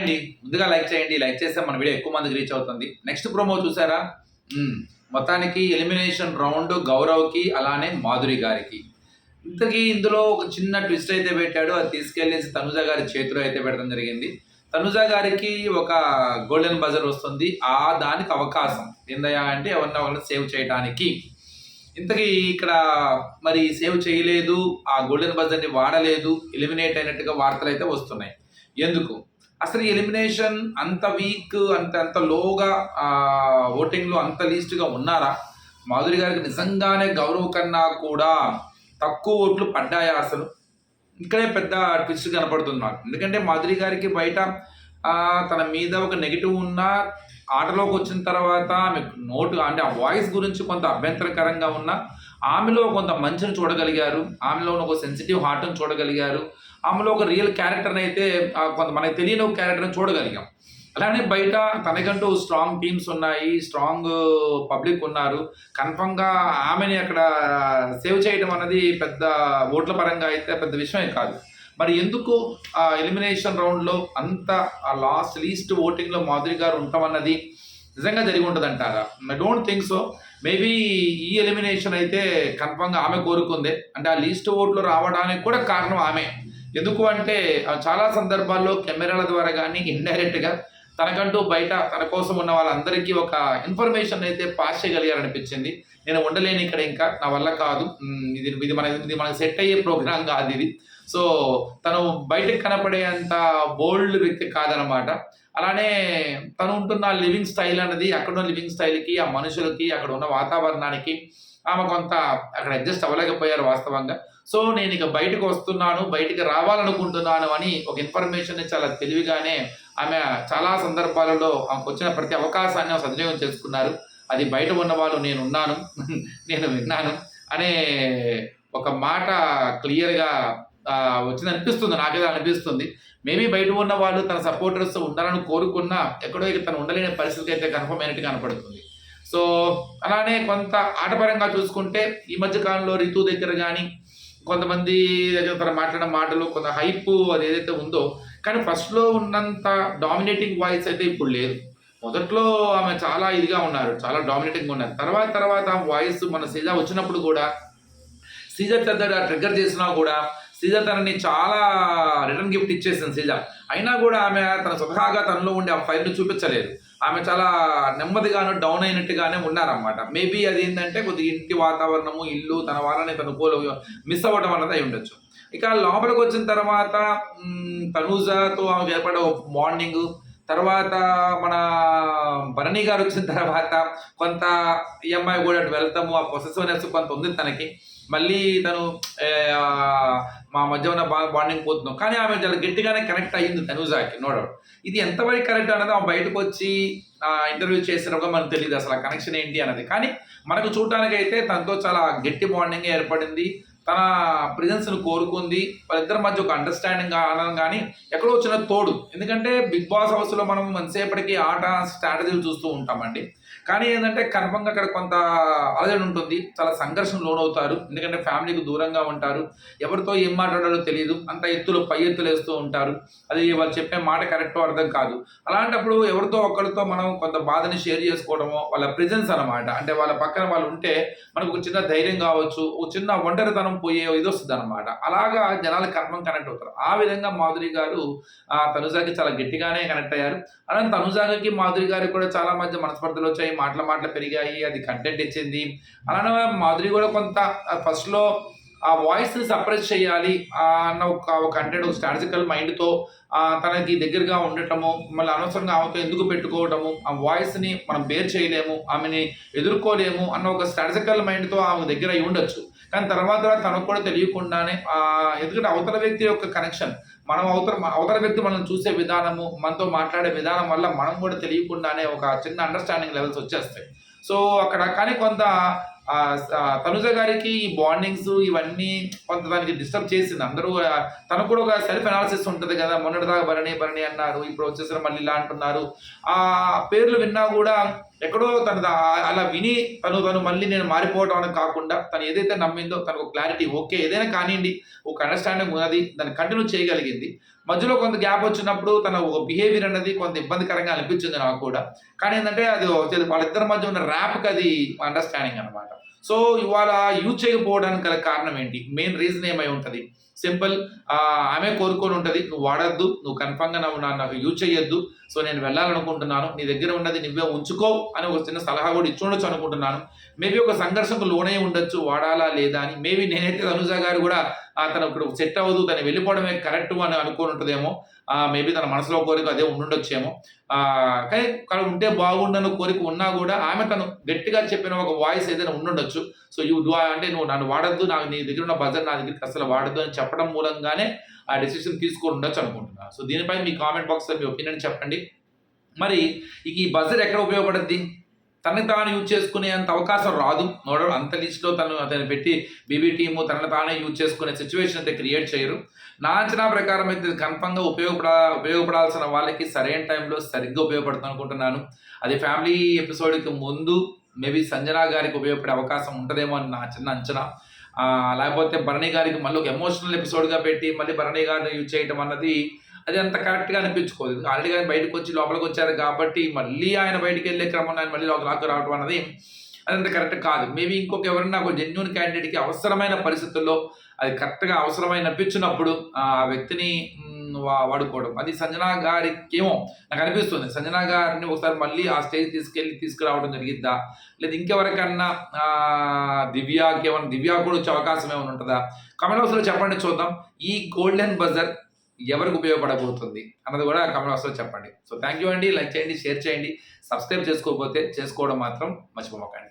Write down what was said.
అండి ముందుగా లైక్ చేయండి. లైక్ చేస్తే మన వీడియో ఎక్కువ మందికి రీచ్ అవుతుంది. నెక్స్ట్ ప్రోమో చూసారా? మొత్తానికి ఎలిమినేషన్ రౌండ్ గౌరవ్కి అలానే మాధురి గారికి. ఇంతకీ ఇందులో ఒక చిన్న ట్విస్ట్ అయితే పెట్టాడు. అది తీసుకెళ్ళేసి తనుజ గారి చేతిలో అయితే పెట్టడం జరిగింది. తనుజ గారికి ఒక గోల్డెన్ బజర్ వస్తుంది. ఆ దానికి అవకాశం. ఏందయ్యా అంటే ఎవరిని ఒకరిని సేవ్ చేయడానికి ఇంతకీ ఇక్కడ మరి సేవ్ చేయలేదు. ఆ గోల్డెన్ బజర్ని వాడలేదు. ఎలిమినేట్ అయినట్టుగా వార్తలు అయితే వస్తున్నాయి. ఎందుకు? అసలు ఎలిమినేషన్ అంత వీక్ అంత అంత లోగా ఓటింగ్లో అంత లీస్ట్గా ఉన్నారా? మాధురి గారికి నిజంగానే గౌరవ్ కన్నా కూడా తక్కువ ఓట్లు పడ్డాయా అసలు? ఇక్కడే పెద్ద ట్విస్ట్ కనపడుతుంది నాకు ఎందుకంటే మాధురి గారికి బయట తన మీద ఒక నెగిటివ్ ఉన్న ఆటలోకి వచ్చిన తర్వాత ఆమె నోటు అంటే ఆ వాయిస్ గురించి కొంత అభ్యంతరకరంగా ఉన్న ఆమెలో కొంత మంచిని చూడగలిగారు. ఆమెలో ఉన్న ఒక సెన్సిటివ్ హార్ట్ని చూడగలిగారు. ఆమెలో ఒక రియల్ క్యారెక్టర్ని అయితే కొంత మనకి తెలియని ఒక క్యారెక్టర్ని చూడగలిగాం. అలానే బయట తనకంటూ స్ట్రాంగ్ టీమ్స్ ఉన్నాయి స్ట్రాంగ్ పబ్లిక్ ఉన్నారు. కన్ఫర్మ్గా ఆమెని అక్కడ సేవ్ చేయడం అనేది పెద్ద ఓట్ల పరంగా అయితే పెద్ద విషయమే కాదు. మరి ఎందుకు ఆ ఎలిమినేషన్ రౌండ్లో అంత ఆ లాస్ట్ లీస్ట్ ఓటింగ్లో మాధురి గారు ఉంటామన్నది నిజంగా జరిగి ఉంటుందంటారా? I don't think so maybe ఈ ఎలిమినేషన్ అయితే కన్ఫర్మ్గా ఆమె కోరుకుందే. అంటే ఆ లీస్ట్ ఓట్లు రావడానికి కూడా కారణం ఆమె. ఎందుకు అంటే చాలా సందర్భాల్లో కెమెరాల ద్వారా కానీ ఇండైరెక్ట్గా తనకంటూ బయట తన కోసం ఉన్న వాళ్ళందరికీ ఒక ఇన్ఫర్మేషన్ అయితే పాస్ చేయగలిగారనిపించింది. నేను ఉండలేను ఇక్కడ ఇంకా నా వల్ల కాదు. ఇది ఇది మన ఇది మనకు సెట్ అయ్యే ప్రోగ్రామ్ కాదు ఇది. సో తను బయటకు కనపడేంత బోల్డ్ వ్యక్తి కాదనమాట అలానే తను ఉంటున్న లివింగ్ స్టైల్ అనేది అక్కడ ఉన్న లివింగ్ స్టైల్కి ఆ మనుషులకి అక్కడ ఉన్న వాతావరణానికి ఆమె కొంత అక్కడ అడ్జస్ట్ అవ్వలేకపోయారు వాస్తవంగా. సో నేను ఇక బయటకు వస్తున్నాను బయటికి రావాలనుకుంటున్నాను అని ఒక ఇన్ఫర్మేషన్ చాలా తెలివిగానే ఆమె చాలా సందర్భాలలో ఆమెకు వచ్చిన ప్రతి అవకాశాన్ని సద్వినియోగం చేసుకున్నారు. అది బయట ఉన్న వాళ్ళు నేను ఉన్నాను నేను విన్నాను అనే ఒక మాట క్లియర్గా వచ్చింది అనిపిస్తుంది నాకేదో అనిపిస్తుంది. మేబీ బయట ఉన్న వాళ్ళు తన సపోర్టర్స్ ఉండాలని కోరుకున్నా ఎక్కడో ఇక తను ఉండలేని పరిస్థితి అయితే కన్ఫర్మ్ అయినట్టు కనపడుతుంది. సో అలానే కొంత ఆటపరంగా చూసుకుంటే ఈ మధ్య కాలంలో రితు దగ్గర కానీ కొంతమంది దగ్గర తన మాట్లాడిన మాటలు కొంత హైప్ అది ఏదైతే ఉందో కానీ ఫస్ట్లో ఉన్నంత డామినేటింగ్ వాయిస్ అయితే ఇప్పుడు లేదు. మొదట్లో ఆమె చాలా ఇదిగా ఉన్నారు చాలా డామినేటింగ్ ఉన్నారు. తర్వాత తర్వాత వాయిస్ మన సీజా వచ్చినప్పుడు కూడా సీజర్ పెద్ద ట్రిగ్గర్ చేసినా కూడా సీజర్ తనని చాలా రిటర్న్ గిఫ్ట్ ఇచ్చేసింది సీజా. అయినా కూడా ఆమె తన స్వతహాగా తనలో ఉండే ఆ ఫైర్ని చూపించలేదు. ఆమె చాలా నెమ్మదిగాను డౌన్ అయినట్టుగానే ఉన్నారన్నమాట. మేబీ అది ఏంటంటే కొద్దిగా ఇంటి వాతావరణము ఇల్లు తన వాళ్ళని తను కోలు మిస్ అవ్వడం అన్నది అయి ఉండొచ్చు. ఇక లోపలికి వచ్చిన తర్వాత తనూజాతో ఆమె ఏర్పడే మార్నింగ్ తర్వాత మన భరణి గారు వచ్చిన తర్వాత కొంత ఈ అమ్మాయి కూడా వెళ్తాము ఆ పొసెసివ్నెస్ కొంత ఉంది తనకి. మళ్ళీ తను మా మధ్య ఉన్న బా బాండింగ్ పోతున్నాం. కానీ ఆమె చాలా గట్టిగానే కనెక్ట్ అయ్యింది తనుజాకి నో డౌట్ ఇది ఎంతవరకు కరెక్ట్ అన్నది ఆమె బయటకు వచ్చి ఇంటర్వ్యూ చేసినప్పుడు మనకు తెలియదు అసలు ఆ కనెక్షన్ ఏంటి అనేది కానీ మనకు చూడటానికి అయితే తనతో చాలా గట్టి బాండింగ్ ఏర్పడింది. తన ప్రజెన్స్ను కోరుకుంది. వాళ్ళిద్దరి మధ్య ఒక అండర్స్టాండింగ్ అనడం కానీ ఎక్కడో వచ్చిన తోడు. ఎందుకంటే బిగ్ బాస్ హౌస్లో మనం ఎంతసేపటికి ఆట స్ట్రాటజీలు చూస్తూ ఉంటామండి. కానీ ఏంటంటే కన్ఫర్మ్గా అక్కడ కొంత అలజడి ఉంటుంది. చాలా సంఘర్షణ లోనవుతారు. ఎందుకంటే ఫ్యామిలీకి దూరంగా ఉంటారు. ఎవరితో ఏం మాట్లాడాలో తెలియదు. అంత ఎత్తులు పై ఎత్తులు వేస్తూ ఉంటారు. అది వాళ్ళు చెప్పే మాట కరెక్టో అర్థం కాదు. అలాంటప్పుడు ఎవరితో ఒకరితో మనం కొంత బాధని షేర్ చేసుకోవడమో వాళ్ళ ప్రెజెన్స్ అనమాట అంటే వాళ్ళ పక్కన వాళ్ళు ఉంటే మనకు ఒక చిన్న ధైర్యం కావచ్చు. ఒక చిన్న ఒంటరితనం పోయే ఇది వస్తుంది అనమాట అలాగా జనాలు కర్మం కనెక్ట్ అవుతారు. ఆ విధంగా మాధురి గారు తనుజాకి చాలా గట్టిగానే కనెక్ట్ అయ్యారు. అలానే తనుజాకి మాధురి గారికి కూడా చాలా మంచి మనస్పర్ధలు వచ్చాయి. మాటల మాటలు పెరిగాయి అది కంటెంట్ ఇచ్చింది. అలానే మాధురి కూడా కొంత ఫస్ట్లో ఆ వాయిస్ని సప్రెస్ చేయాలి అన్న ఒక ఒక కంటెంట్ ఒక స్ట్రాటజికల్ మైండ్తో తనకి దగ్గరగా ఉండటము మళ్ళీ అనవసరంగా ఆమెతో ఎందుకు పెట్టుకోవటము ఆ వాయిస్ని మనం బేర్ చేయలేము ఆమెని ఎదుర్కోలేము అన్న ఒక స్ట్రాటజికల్ మైండ్తో ఆమె దగ్గర అయి ఉండొచ్చు. కానీ తర్వాత తనకు కూడా తెలియకుండానే ఎందుకంటే అవతల వ్యక్తి యొక్క కనెక్షన్ మనం అవతర అవతల వ్యక్తి మనం చూసే విధానము మనతో మాట్లాడే విధానం వల్ల మనం కూడా తెలియకుండానే ఒక చిన్న అండర్స్టాండింగ్ లెవెల్స్ వచ్చేస్తాయి. సో అక్కడ కానీ కొంత తనుజ గారికి ఈ బాండింగ్స్ ఇవన్నీ కొంత దానికి డిస్టర్బ్ చేసింది. అందరూ తనకు కూడా ఒక సెల్ఫ్ అనాలిసిస్ ఉంటుంది కదా మొన్నటిదాకా భరణి భరణి అన్నారు ఇప్పుడు వచ్చేసరికి మళ్ళీ ఇలా అంటున్నారు. ఆ పేర్లు విన్నా కూడా ఎక్కడో తన అలా విని తను తను మళ్ళీ నేను మారిపోవడం అని కాకుండా తను ఏదైతే నమ్మిందో తనకు క్లారిటీ ఓకే ఏదైనా కానివ్వండి ఒక అండర్స్టాండింగ్ ఉన్నది దాన్ని కంటిన్యూ చేయగలిగింది. మధ్యలో కొంత గ్యాప్ వచ్చినప్పుడు తన ఒక బిహేవియర్ అనేది కొంత ఇబ్బందికరంగా అనిపించింది నాకు కూడా. కానీ ఏంటంటే అది వాళ్ళిద్దరి మధ్య ఉన్న ర్యాప్కి అది అండర్స్టాండింగ్ అనమాట సో ఇవాళ యూజ్ చేయకపోవడానికి గల కారణం ఏంటి? మెయిన్ రీజన్ ఏమై ఉంటుంది? సింపుల్. ఆమె కోరుకొని ఉంటుంది నువ్వు వాడద్దు నువ్వు కన్ఫామ్గా నువ్వు నా- నాకు యూజ్ చేయొద్దు సో నేను వెళ్ళాలనుకుంటున్నాను నీ దగ్గర ఉన్నది నువ్వే ఉంచుకో అని ఒక చిన్న సలహా కూడా ఇచ్చి ఉండొచ్చు అనుకుంటున్నాను. మేబీ ఒక సంఘర్షణకు లోనే ఉండొచ్చు వాడాలా లేదా అని. మేబీ నేనైతే అనుజ గారు కూడా తను ఇప్పుడు సెట్ అవ్వదు తను వెళ్ళిపోవడమే కరెక్ట్ అని అనుకుని ఉంటుందేమో. మేబీ తన మనసులో కోరిక అదే ఉండుండొచ్చేమో. కానీ కానీ ఉంటే బాగుండను కోరిక ఉన్నా కూడా ఆమె తను గట్టిగా చెప్పిన ఒక వాయిస్ ఏదైనా ఉండుండొచ్చు. సో యూ డూ అంటే నువ్వు నన్ను వాడద్దు నాకు నీ దగ్గర ఉన్న బజర్ నా దగ్గరికి అసలు వాడద్దు అని చెప్పడం మూలంగానే ఆ డెసిషన్ తీసుకొని ఉండొచ్చు అనుకుంటున్నాను సో దీనిపై మీ కామెంట్ బాక్స్లో మీ ఒపీనియన్ చెప్పండి. మరి ఇక ఈ బజర్ ఎక్కడ ఉపయోగపడుద్ది? తనని తాను యూజ్ చేసుకునే అంత అవకాశం రాదు. నోడ అంత లిస్ట్లో తను అతను పెట్టి బీబీ టీము తనని తానే యూజ్ చేసుకునే సిచ్యువేషన్ అయితే క్రియేట్ చేయరు. నా అంచనా ప్రకారం అయితే కన్ఫర్మ్గా ఉపయోగపడ ఉపయోగపడాల్సిన వాళ్ళకి సరైన టైంలో సరిగ్గా ఉపయోగపడుతుంది అనుకుంటున్నాను. అది ఫ్యామిలీ ఎపిసోడ్కి ముందు మేబీ సంజనా గారికి ఉపయోగపడే అవకాశం ఉంటుందేమో అని నా చిన్న అంచనా. లేకపోతే భరణి గారికి మళ్ళీ ఒక ఎమోషనల్ ఎపిసోడ్గా పెట్టి మళ్ళీ భరణి గారిని యూజ్ చేయటం అన్నది అది అంత కరెక్ట్గా అనిపించుకోదు. ఆల్రెడీ ఆయన బయటకు వచ్చి లోపలికి వచ్చారు కాబట్టి మళ్ళీ ఆయన బయటికి వెళ్ళే క్రమంలో ఆయన మళ్ళీ లోపల లాక్కు రావడం అన్నది అదంత కరెక్ట్ కాదు. మేబీ ఇంకొక ఎవరైనా ఒక జెన్యున్ క్యాండిడేట్కి అవసరమైన పరిస్థితుల్లో అది కరెక్ట్గా అవసరమైన అనిపించినప్పుడు ఆ వ్యక్తిని వాడుకోవడం. అది సంజనా గారికి ఏమో నాకు అనిపిస్తుంది. సంజనా గారిని ఒకసారి మళ్ళీ ఆ స్టేజ్ తీసుకెళ్ళి తీసుకురావడం జరిగిద్దా? లేదా ఇంకెవరికన్నా ఆ, దివ్యాకి ఏమైనా దివ్యా కూడా వచ్చే అవకాశం ఏమైనా ఉంటుందా? కమెంట్ బాక్స్లో చెప్పండి చూద్దాం. ఈ గోల్డెన్ బజర్ ఎవరికి ఉపయోగపడబోతుంది అన్నది కూడా కమెంట్ బాక్స్లో చెప్పండి. సో థ్యాంక్ యూ అండి. లైక్ చేయండి షేర్ చేయండి. సబ్స్క్రైబ్ చేసుకోకపోతే చేసుకోవడం మాత్రం మర్చిపోకండి